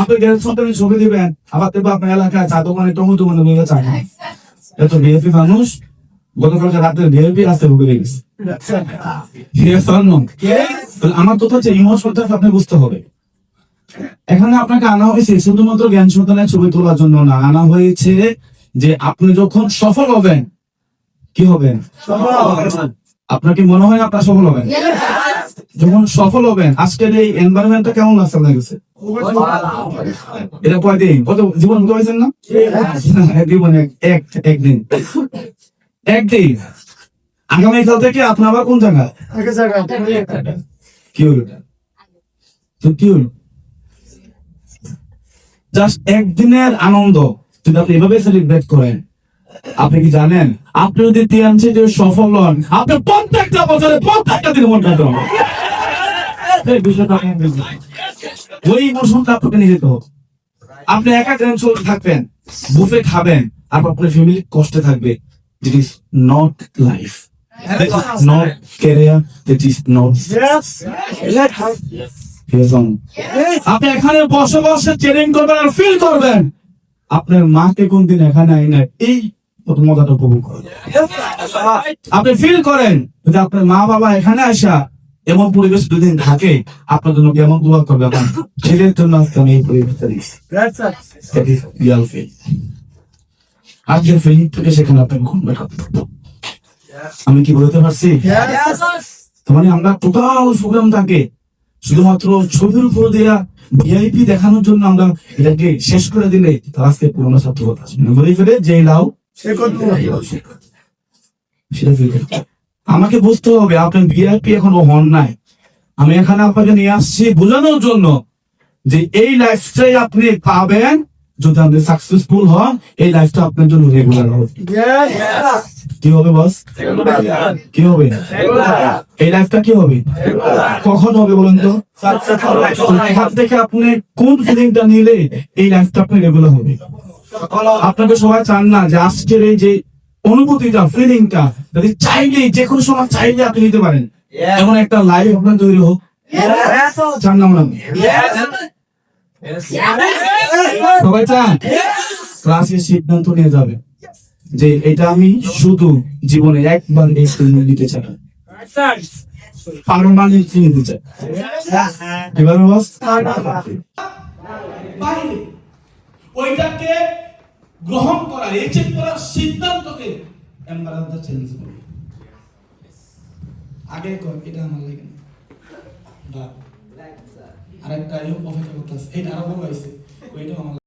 আপনি জ্ঞান সন্তানে ছবি দিবেন। আবার দেখব আপনার এলাকায় চা দোকানে টমু টমু নিয়ে চায় না। এত বিএপি মানুষ গতকালকে রাতে বিএপি রাস্তায় ঢুকে গেছে। Yes or no? তাহলে আমার কথা হচ্ছে ইমোশনটা আপনি বুঝতে হবে। এখানে আপনাকে আনা হয়েছে শুধুমাত্র জ্ঞান সন্তানের ছবি তোলার জন্য না আনা হয়েছে যে আপনি যখন সফল হবেন কি হবেন? আপনার কি মনে হয় আপনার সফল হবেন? যখন সফল হবেন, আজকের এই এনভায়রনমেন্টটা কেমন লাগছে আপনার কাছে? এটা কয়দিন কত জীবন কত হয়েছেন না? জীবন এক- এক, একদিন। একদিন। আগামীকাল থেকে আপনি আবার কোন জায়গায়? জাস্ট একদিনের আনন্দ। যদি আপনি এভাবে সেলিব্রেট করেন, আপনি কি জানেন? আপনি যদি যে সফল হন, আপনি প্রত্যেকটা বছরে প্রত্যেকটা দিন মন হবে এই বিষয়টা। ওই আপনাকে নিয়ে যেতে হবে। আপনি একা টেনশন থাকবেন বুফে খাবেন আর আপনার ফ্যামিলি কষ্টে থাকবে। This is not life not career this is not আপনি এখানে বসে বসে ট্রেনিং করবেন আর ফিল করবেন। আপনার মাকে কোন দিন এখানে আই না এই মজাটা উপভোগ করবেন আপনি ফিল করেন যদি আপনার মা বাবা এখানে আসা এমন পরিবেশ দুদিন থাকে আপনার জন্য কেমন দোয়া করবে? আমার ছেলের জন্য আজকে আমি এই পরিবেশটা দিচ্ছি. আজকের ফেইথ থেকে সেখানে আপনাকে ঘুম। আমি কি বলতে পারছি? মানে আমরা টোটাল প্রোগ্রাম থাকে। শুধুমাত্র ছবির উপর দেয়া ভিআইপি দেখানোর জন্য আমরা এটাকে শেষ করে দিলে তার আজকে পুরোনো সার্থকতা বলে ফেলে যে লাও সেটা। আমাকে বুঝতে হবে আপনি ভিআইপি এখনও হন নাই। আমি এখানে আপনাকে নিয়ে আসছি বোঝানোর জন্য যে এই লাইফটাই আপনি পাবেন যদি আপনি সাকসেসফুল হন এই লাইফটা আপনার জন্য রেগুলার হবে। কি হবে বস কি হবে? এই লাইফটা কি হবে? কখন হবে বলুন তো? এখান থেকে আপনি কোন ফিলিংটা নিলে এই লাইফটা আপনি রেগুলার হবে? আপনাকে সবাই চান না যে আজকের এই যে অনুভূতিটা ফিলিংটা যদি চাইলে যে কোনো সময় চাইলে আপনি নিতে পারেন। এমন একটা লাইফ আপনার তৈরি হোক। চান না সবাই চান? ক্লাসের সিদ্ধান্ত নিয়ে যাবে। যে এটা আমি শুধু জীবনে একবার এই ফিল্ম দিতে চাই। পারমানেন্ট নিতে চাই। এবার ওইটাকে গ্রহণ করা এচেক করার সিদ্ধান্তকে এম্বারাসটা চেঞ্জ করে। আগে কয় এটা আমার লাগে না। আরেকটা অপেক্ষা করতেছে। এটা আরও বড় হয়েছে। ওইটাও আমার